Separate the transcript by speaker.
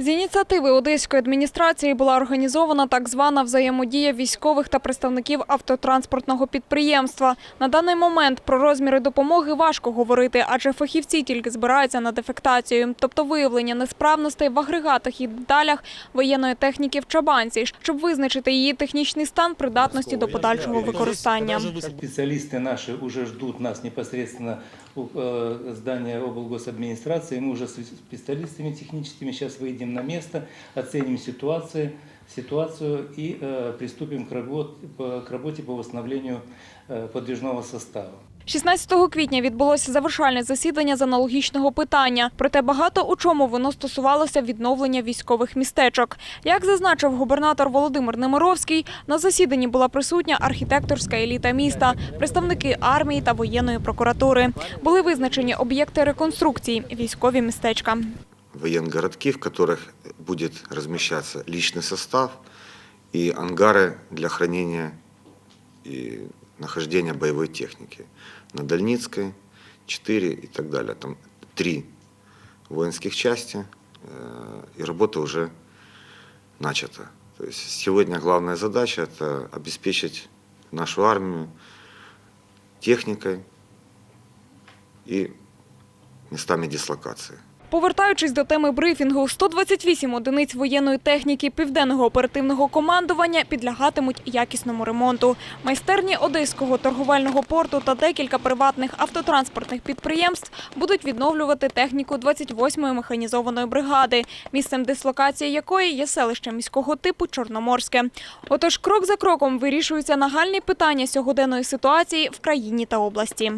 Speaker 1: З ініціативи одеської адміністрації була організована так звана взаємодія військових та представників автотранспортного підприємства. На даний момент про розміри допомоги важко говорити, адже фахівці тільки збираються на дефектацію, тобто виявлення несправностей в агрегатах і деталях воєнної техніки в Чабанці, щоб визначити її технічний стан придатності до подальшого використання.
Speaker 2: Специалисты наши уже ждут нас непосредственно у э, здания облгосадминистрации. Мы уже с специалистами техническими сейчас выйдем на место, оценим ситуацию, ситуацию и э, приступим к работе, по- к работе по восстановлению э, подвижного состава.
Speaker 1: 16 квітня відбулося завершальне засідання з аналогічного питання. Проте багато у чому воно стосувалося відновлення військових містечок. Як зазначив губернатор Володимир Немировський, на засіданні була присутня архітекторська еліта міста, представники армії та воєнної прокуратури. Були визначені об'єкти реконструкції, військові містечка.
Speaker 3: Военгородки, в которых будет размещаться личный состав и ангары для хранения и нахождения боевой техники. На Дальницкой 4 и так далее. Там три воинских части, э, и работа уже начата. То есть сегодня главная задача – это обеспечить нашу армию техникой и местами дислокации.
Speaker 1: Повертаючись до теми брифінгу, 128 одиниць воєнної техніки південного оперативного командування підлягатимуть якісному ремонту. Майстерні Одеського торговельного порту та декілька приватних автотранспортних підприємств будуть відновлювати техніку 28-ї механізованої бригади, місцем дислокації якої є селище міського типу Чорноморське. Отож, крок за кроком вирішуються нагальні питання сьогоденної ситуації в країні та області.